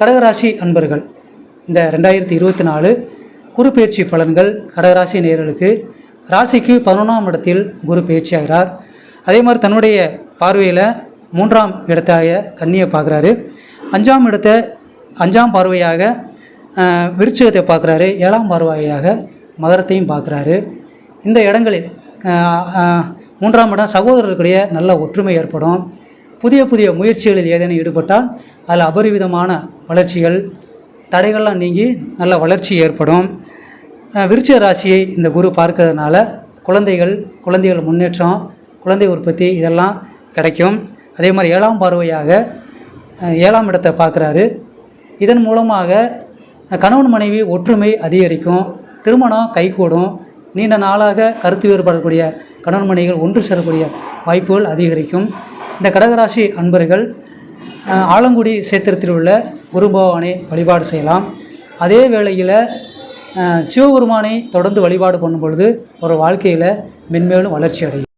கடகராசி அன்பர்கள் இந்த ரெண்டாயிரத்தி இருபத்தி நாலு குரு பயிற்சி பலன்கள் கடகராசி நேர்களுக்கு ராசிக்கு பதினொன்றாம் இடத்தில் குரு பயிற்சி ஆகிறார். அதே மாதிரி தன்னுடைய பார்வையில் மூன்றாம் இடத்தாய கன்னியை பார்க்குறாரு. அஞ்சாம் இடத்தை அஞ்சாம் பார்வையாக விருச்சகத்தை பார்க்குறாரு. ஏழாம் பார்வையாக மகரத்தையும் பார்க்குறாரு. இந்த இடங்களில் மூன்றாம் இடம் சகோதரர்களுடைய நல்ல ஒற்றுமை ஏற்படும். புதிய புதிய முயற்சிகளில் ஏதேனும் ஈடுபட்டால் அதில் அபரிவிதமான வளர்ச்சிகள் தடைகள்லாம் நீங்கி நல்ல வளர்ச்சி ஏற்படும். விருச்ச ராசியை இந்த குரு பார்க்கறதுனால குழந்தைகள் குழந்தைகள் முன்னேற்றம் குழந்தை உற்பத்தி இதெல்லாம் கிடைக்கும். அதே மாதிரி ஏழாம் பார்வையாக ஏழாம் இடத்தை பார்க்குறாரு. இதன் மூலமாக கணவன் மனைவி ஒற்றுமை அதிகரிக்கும் திருமணம் கைகூடும். நீண்ட நாளாக கருத்து வேறுபடக்கூடிய கணவன் மனைவிகள் ஒன்று சேரக்கூடிய வாய்ப்புகள் அதிகரிக்கும். இந்த கடகராசி அன்பர்கள் ஆலங்குடி சேத்திரத்தில் உள்ள குருபவானை வழிபாடு செய்யலாம். அதே வேளையில் சிவபெருமானை தொடர்ந்து வழிபாடு பண்ணும் பொழுது ஒரு வாழ்க்கையில் மென்மேலும் வளர்ச்சி அடையும்.